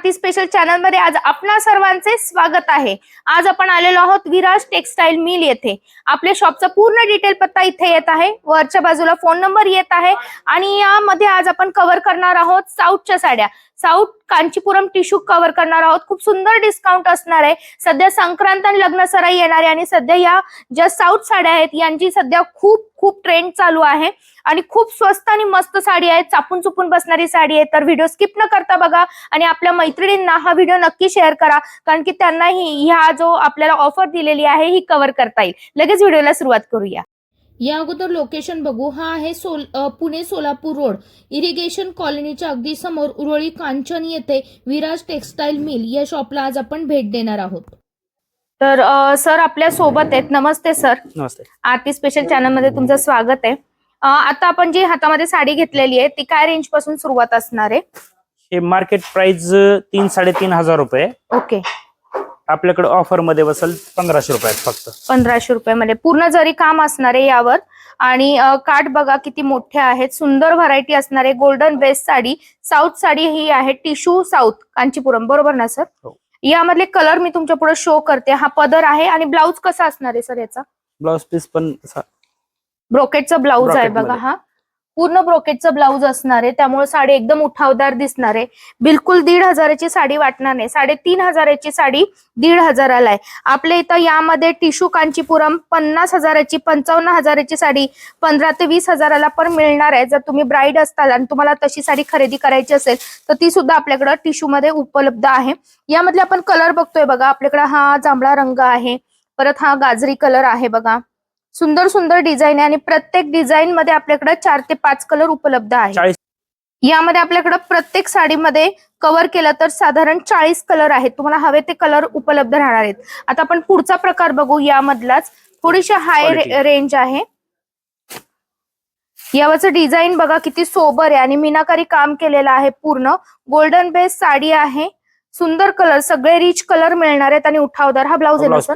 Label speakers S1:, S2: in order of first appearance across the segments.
S1: आरती special चॅनलमध्ये आज आपणा सर्वांचे स्वागत आहे. आज आपण आलेलो आहोत विराज टेक्सटाईल मिल येथे. आपल्या शॉपचा पूर्ण डिटेल पत्ता इथे येत आहे. वरच्या बाजूला फोन नंबर येत आहे. आणि यामध्ये आज आपण कव्हर करणार आहोत साऊथच्या साड्या. साऊथ कांचीपुरम टिश्यू कव्हर करणार आहोत. खूप सुंदर डिस्काउंट असणार आहे. सध्या संक्रांत आणि लग्न सराई येणार आहे आणि सध्या या ज्या साऊथ साड्या आहेत यांची सध्या खूप खूप ट्रेंड चालू आहे. आणि खूप स्वस्त आणि मस्त साडी आहे. चापून चुपून बसणारी साडी आहे. तर व्हिडिओ स्किप न करता बघा आणि आपल्या मैत्रिणींना हा व्हिडिओ नक्की शेअर करा. कारण की त्यांनाही ह्या जो आपल्याला ऑफर दिलेली आहे ही कव्हर करता येईल. लगेच व्हिडिओला सुरुवात करूया.
S2: या अगोदर लोकेशन बघू. हा आहे सोल पुणे सोलापूर रोड. इरिगेशन कॉलनीच्या अगदी समोर उरळी कांचन येथे विराज टेक्सटाईल मिल या शॉपला आज आपण भेट देणार आहोत.
S1: तर अ, सर आपल्यासोबत आहेत. नमस्ते सर.
S3: नमस्ते.
S1: आरती स्पेशल चॅनलमध्ये तुमचं स्वागत आहे. अ, आता आपण जी हातामध्ये साडी घेतलेली आहे ती काय रेंजपासून सुरुवात असणार आहे?
S3: हे मार्केट प्राइस तीन साडेतीन हजार रुपये.
S1: ओके.
S3: आपल्याकडे ऑफरमध्ये बसेल पंधराशे रुपयात फक्त.
S1: पंधराशे रुपयामध्ये. पूर्ण जरी काम असणार आहे यावर आणि काठ बघा किती मोठे आहेत. सुंदर व्हरायटी असणार golden best sari south sari ही आहे टिश्यू साऊथ कांचीपुरम. बरोबर ना सर
S3: हो.
S1: यामधले कलर मी तुमच्यापुढे शो करते. हा पदर आहे आणि ब्लाऊज कसा असणार आहे सर याचा?
S3: ब्लाउज पीस पण
S1: ब्रोकेटचा ब्लाऊज आहे बघा. हा. पूर्ण ब्रोकेटचं ब्लाऊज असणार आहे. त्यामुळे साडी एकदम उठावदार दिसणार आहे. बिलकुल दीड हजाराची साडी वाटणार नाही. साडेतीन हजाराची साडी दीड हजाराला आहे. आपल्या इथं यामध्ये टिशू कांचीपुरम पन्नास हजाराची पंचावन्न हजाराची साडी पंधरा ते वीस हजाराला पण मिळणार आहे. जर तुम्ही ब्राईड असताल आणि तुम्हाला तशी साडी खरेदी करायची असेल तर ती सुद्धा आपल्याकडे टिशू मध्ये उपलब्ध आहे. यामधले आपण कलर बघतोय बघा. आपल्याकडे हा जांभळा रंग आहे. परत हा गाजरी कलर आहे बघा. सुंदर सुंदर डिझाईन आहे आणि प्रत्येक डिझाईन मध्ये आपल्याकडे चार ते पाच कलर उपलब्ध आहे यामध्ये आपल्याकडे प्रत्येक साडीमध्ये कव्हर केलं तर साधारण चाळीस कलर आहेत. तुम्हाला हवे ते कलर उपलब्ध राहणार आहेत. आता आपण पुढचा प्रकार बघू. यामधलाच थोडीशी हाय. रेंज आहे. यावरचं डिझाईन बघा किती सोबर आहे आणि मीनाकारी काम केलेलं आहे पूर्ण. गोल्डन बेस साडी आहे. सुंदर कलर सगळे रिच कलर मिळणार आहेत आणि उठावदार. हा ब्लाऊज आहे ना सर?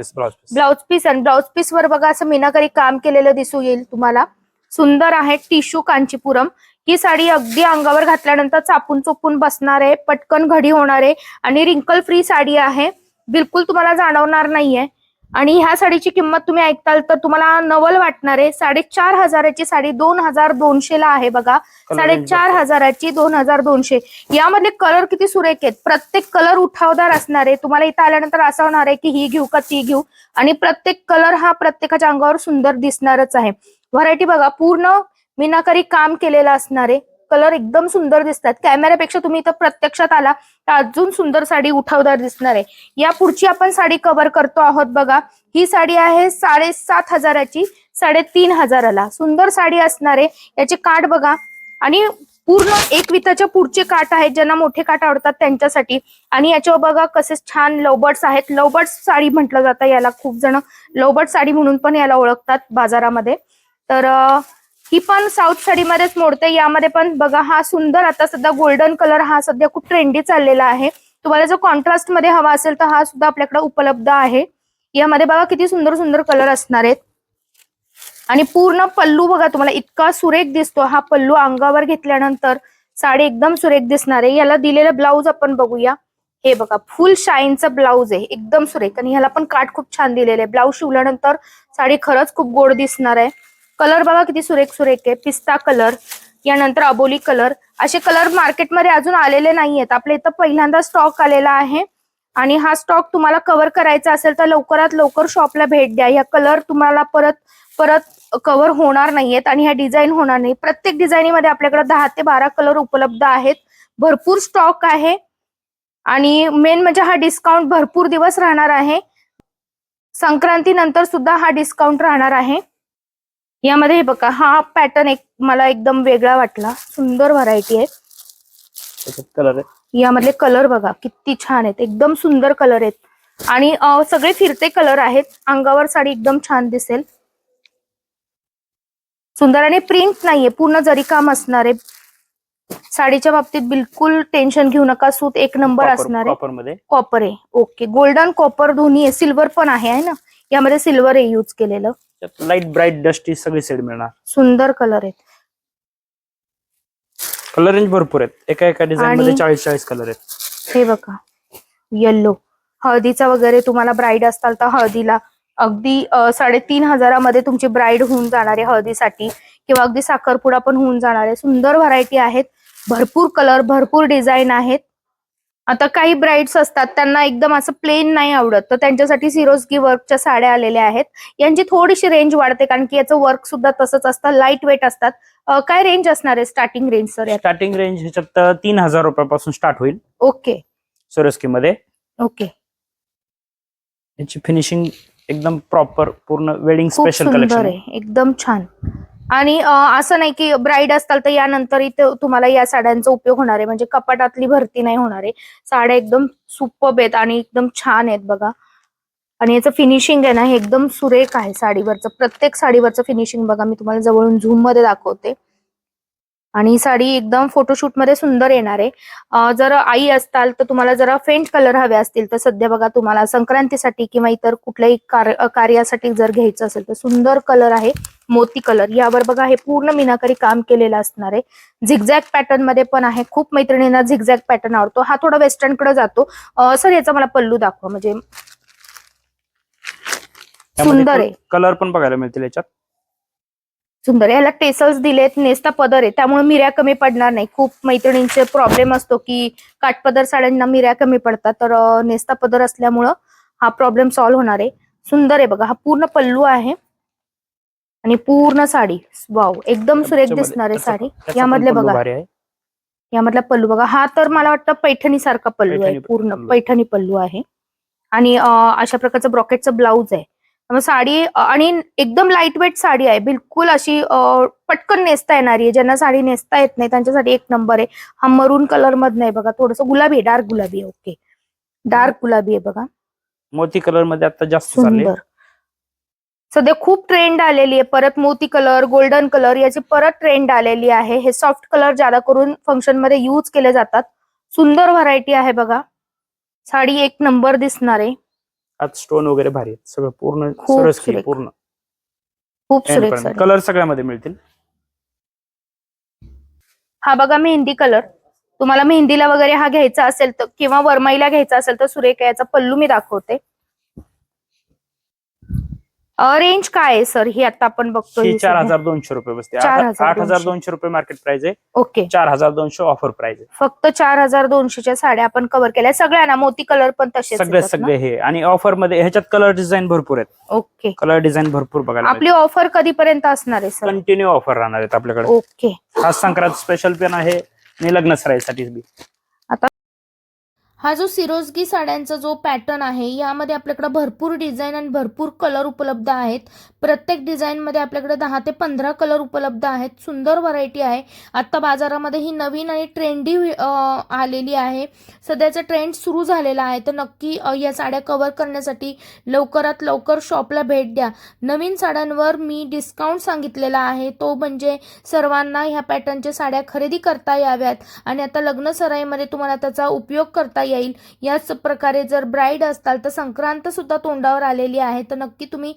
S3: पीस
S1: आणि ब्लाउज पीस वर बघा असं मीनाकारी काम केलेलं दिसू येईल तुम्हाला. सुंदर आहे टिश्यू कांचीपुरम. ही साडी अगदी अंगावर घातल्यानंतर चापून चोपून बसणार आहे पटकन घडी होणार आहे आणि रिंकल फ्री साडी आहे. बिलकुल तुम्हाला जाणवणार नाहीये. आणि ह्या साडीची किंमत तुम्ही ऐकताल तर तुम्हाला नवल वाटणार आहे. साडेचार हजाराची साडी दोन हजार दोनशे ला आहे बघा. साडेचार हजाराची दोन हजार दोनशे. यामधले कलर किती सुरेख आहेत. प्रत्येक कलर उठावदार असणार आहे. तुम्हाला इथं आल्यानंतर असं होणार आहे की ही घेऊ का ती घेऊ. आणि प्रत्येक कलर हा प्रत्येकाच्या अंगावर सुंदर दिसणारच आहे. व्हरायटी बघा पूर्ण मीनाकारी काम केलेलं असणार आहे. कलर एकदम सुंदर दिसतात कॅमेऱ्यापेक्षा तुम्ही इथं प्रत्यक्षात आला तर अजून सुंदर साडी उठावदार दिसणार आहे. या पुढची आपण साडी कव्हर करतो आहोत बघा. ही साडी आहे साडेसात हजाराची साडेतीन हजाराला. सुंदर साडी असणार आहे. याचे काठ बघा. आणि पूर्ण एक विताच्या पुढचे काठ आहेत ज्यांना मोठे काठ आवडतात त्यांच्यासाठी. आणि याच्यावर बघा कसे छान लवबर्ड्स आहेत. लवबर्ड्स साडी म्हटलं जातं याला. खूप जण लवबर्ड साडी म्हणून पण याला ओळखतात बाजारामध्ये. तर ही पण साऊथ साडीमध्येच मोडते. यामध्ये पण बघा हा सुंदर आता सध्या गोल्डन कलर हा सध्या खूप ट्रेंडी चाललेला आहे. तुम्हाला जर कॉन्ट्रास्टमध्ये हवा असेल तर हा सुद्धा आपल्याकडे उपलब्ध आहे. यामध्ये बघा किती सुंदर सुंदर कलर असणार आहेत. आणि पूर्ण पल्लू बघा तुम्हाला इतका सुरेख दिसतो. हा पल्लू अंगावर घेतल्यानंतर साडी एकदम सुरेख दिसणार आहे. याला दिलेलं ब्लाऊज आपण बघूया. हे बघा फुल शाईनचा ब्लाऊज आहे. एकदम सुरेख. आणि ह्याला पण काठ खूप छान दिलेले आहे. ब्लाऊज शिवल्यानंतर साडी खरंच खूप गोड दिसणार आहे. कलर बघा किती सुरेख सुरेख आहे. पिस्ता कलर यानंतर अबोली कलर. असे कलर मार्केटमध्ये अजून आलेले नाही आहेत आपल्या इथं पहिल्यांदा स्टॉक आलेला आहे. आणि हा स्टॉक तुम्हाला कव्हर करायचा असेल तर लवकरात लवकर शॉपला भेट द्या. या कलर तुम्हाला परत परत कव्हर होणार नाहीयेत आणि ह्या डिझाईन होणार नाही. प्रत्येक डिझाईनीमध्ये आपल्याकडे दहा ते बारा कलर उपलब्ध आहेत. भरपूर स्टॉक आहे. आणि मेन म्हणजे हा डिस्काउंट भरपूर दिवस राहणार आहे. संक्रांतीनंतर सुद्धा हा डिस्काउंट राहणार आहे. यामध्ये हे बघा हा पॅटर्न एक मला एकदम वेगळा वाटला. सुंदर व्हरायटी आहे.
S3: कलर आहे.
S1: यामधले कलर बघा किती छान आहेत. एकदम सुंदर कलर आहेत. आणि सगळे फिरते कलर आहेत. अंगावर साडी एकदम छान दिसेल. सुंदर आणि प्रिंट नाहीये पूर्ण जरी काम असणार आहे. साडीच्या बाबतीत बिलकुल टेन्शन घेऊ नका. सूत एक नंबर असणार आहे.
S3: कॉपर
S1: आहे. ओके गोल्डन कॉपर दोन्ही आहे. सिल्वर पण आहे ना? यामध्ये सिल्वर आहे यूज केलेलं.
S3: लाइट ब्राईट डस्टी सगळी सेड मिळणार.
S1: सुंदर कलर आहेत.
S3: कलर रेंज भरपूर आहेत. एका एका डिझाईन मध्ये चाळीस चाळीस कलर आहेत.
S1: हे बघा येल्लो हळदीचा वगैरे तुम्हाला ब्राईड असताल तर हळदीला अगदी अ, साडेतीन हजारामध्ये तुमची ब्राईड होऊन जाणार आहे हळदीसाठी. किंवा अगदी साखरपुडा पण होऊन जाणार आहे. सुंदर व्हरायटी आहेत. भरपूर कलर भरपूर डिझाईन आहेत. आता काही ब्राईड्स असतात त्यांना एकदम असं प्लेन नाही आवडत. तर त्यांच्यासाठी सिरोस्की वर्कच्या साड्या आलेल्या आहेत. यांची थोडीशी रेंज वाढते कारण की याचं वर्क सुद्धा तसंच असतं. लाइट वेट असतात काय रेंज असणार आहे starting range sir
S3: starting range ह्याच्यात तीन हजार रुपयापासून स्टार्ट होईल.
S1: ओके.
S3: सोरस्की मध्ये.
S1: ओके.
S3: याची फिनिशिंग एकदम प्रॉपर पूर्ण वेडिंग स्पेशल कलेक्शन
S1: आहे. एकदम छान. आणि असं नाही की ब्राईड असताल तर यानंतर इथे तुम्हाला या साड्यांचा उपयोग होणार आहे. म्हणजे कपाटातली भरती नाही होणार आहे. साड्या एकदम सुपब आहेत आणि एकदम छान आहेत बघा. आणि याचं फिनिशिंग आहे ना हे एकदम सुरेख आहे साडीवरचं. प्रत्येक साडीवरचं फिनिशिंग बघा मी तुम्हाला जवळून झूममध्ये दाखवते. आणि ही साडी एकदम फोटोशूटमध्ये सुंदर येणार आहे. जर आई असताल तर तुम्हाला जरा फेंट कलर हवे असतील. तर सध्या बघा तुम्हाला संक्रांतीसाठी किंवा इतर कुठल्याही कार्यासाठी जर घ्यायचं असेल तर सुंदर कलर आहे. मोती कलर यावर बघा हे पूर्ण मीनाकारी काम केलेलं असणार आहे. झिगझॅग पॅटर्नमध्ये पण आहे. खूप मैत्रिणींना झिगझॅग पॅटर्न आवडतो. हा थोडा वेस्टर्नकडे जातो. सर याचा मला पल्लू दाखवा. म्हणजे सुंदर आहे.
S3: कलर पण बघायला मिळतील याच्यात.
S1: सुंदर आहे. याला टेसल्स दिलेत नेसता पदर आहे त्यामुळे मिऱ्या कमी पडणार नाही. खूप मैत्रिणींचे प्रॉब्लेम असतो की काठपदर साड्यांना मिऱ्या कमी पडतात तर नेसता पदर असल्यामुळं हा प्रॉब्लेम सॉल्व्ह होणार आहे. सुंदर आहे बघा हा पूर्ण पल्लू आहे. आणि पूर्ण साडी वाव एकदम सुरेख
S3: त्याच्यामध्ये
S1: दिसणार आहे साडी. यामधले बघा. यामधला पल्लू बघा. हा तर मला वाटतं पैठणी सारखा पल्लू आहे पूर्ण. पैठणी पल्लू आहे. आणि अशा प्रकारचं ब्रॉकेटचं ब्लाऊज आहे. साडी आणि एकदम लाइट वेट साडी आहे. बिलकुल अशी पटकन नेसता येणारी आहे. ज्यांना साडी नेसता येत नाही त्यांच्यासाठी एक नंबर आहे. हा मरून कलर मधनं आहे बघा. थोडस गुलाबी आहे डार्क गुलाबी आहे. ओके डार्क गुलाबी आहे बघा.
S3: मोती कलरमध्ये आता जास्त
S1: सध्या खूप ट्रेंड आलेली आहे. परत मोती कलर गोल्डन कलर याची परत ट्रेंड आलेली आहे. हे सॉफ्ट कलर ज्यादा करून फंक्शनमध्ये यूज केले जातात. सुंदर व्हरायटी आहे बघा. साडी एक नंबर दिसणार आहे.
S3: आज स्टोन वगैरे भारी आहेत. सगळं पूर्ण
S1: खूप
S3: सोरस्की
S1: सुरेख.
S3: पूर्ण.
S1: खूप सुरेख साडी
S3: कलर सगळ्यामध्ये मिळतील.
S1: हा बघा मेहंदी कलर तुम्हाला मेहंदीला वगैरे हा घ्यायचा असेल तर किंवा वरमाईला घ्यायचा असेल तर सुरेख आहे. याचा पल्लू मी दाखवते. रेंज काय आहे सर ही आता आपण बघतो
S3: ही
S1: ही
S3: चार. हजार दोनशे रुपये बसते. आठ
S1: हजार दोनशे.
S3: रुपये मार्केट प्राइस आहे.
S1: ओके.
S3: चार हजार दोनशे ऑफर प्राइस आहे.
S1: फक्त चार हजार दोनशेच्या साड्या आपण कव्हर केल्या. सगळ्या मोती कलर पण तसेच
S3: सगळे? सगळे हे. आणि ऑफरमध्ये ह्याच्यात कलर डिझाईन भरपूर आहेत.
S1: ओके.
S3: कलर डिझाईन भरपूर बघायला
S1: आपली ऑफर कधीपर्यंत असणार आहे सर
S3: कंटिन्यू ऑफर राहणार आहेत आपल्याकडे.
S1: ओके.
S3: हा संक्रांत स्पेशल पेन आहे. आणि लग्न सराईसाठी बी
S2: हा जो सिरोजगी साड्यांचा जो पॅटर्न आहे यामध्ये आपल्याकडं भरपूर डिझाईन आणि भरपूर कलर उपलब्ध आहेत. प्रत्येक डिझाईनमध्ये आपल्याकडे दहा ते पंधरा कलर उपलब्ध आहेत सुंदर व्हरायटी आहे. आत्ता बाजारामध्ये ही नवीन आणि ट्रेंडी आलेली आहे. सध्याचा ट्रेंड सुरू झालेला आहे. तर नक्की या साड्या कवर करण्यासाठी लवकरात लवकर शॉपला भेट द्या. नवीन साड्यांवर मी डिस्काउंट सांगितलेला आहे. तो म्हणजे सर्वांना ह्या पॅटर्नच्या साड्या खरेदी करता याव्यात. आणि आता लग्न सराईमध्ये तुम्हाला त्याचा उपयोग करता येईल. याच प्रकारे जर ब्राईड असताल तर संक्रांत सुद्धा तोंडावर आलेली आहे. तर नक्की तुम्ही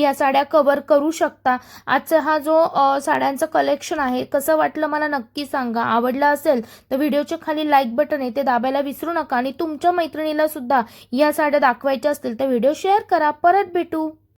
S2: या साड्या कव्हर करू शकता. आजचा हा जो साड्यांचं कलेक्शन आहे कसं वाटलं मला नक्की सांगा. आवडला असेल तर व्हिडिओच्या खाली लाईक बटन आहे ते दाबायला विसरू नका आणि तुमच्या मैत्रिणीला सुद्धा या साड्या दाखवायच्या असतील तर व्हिडिओ शेअर करा. परत भेटू.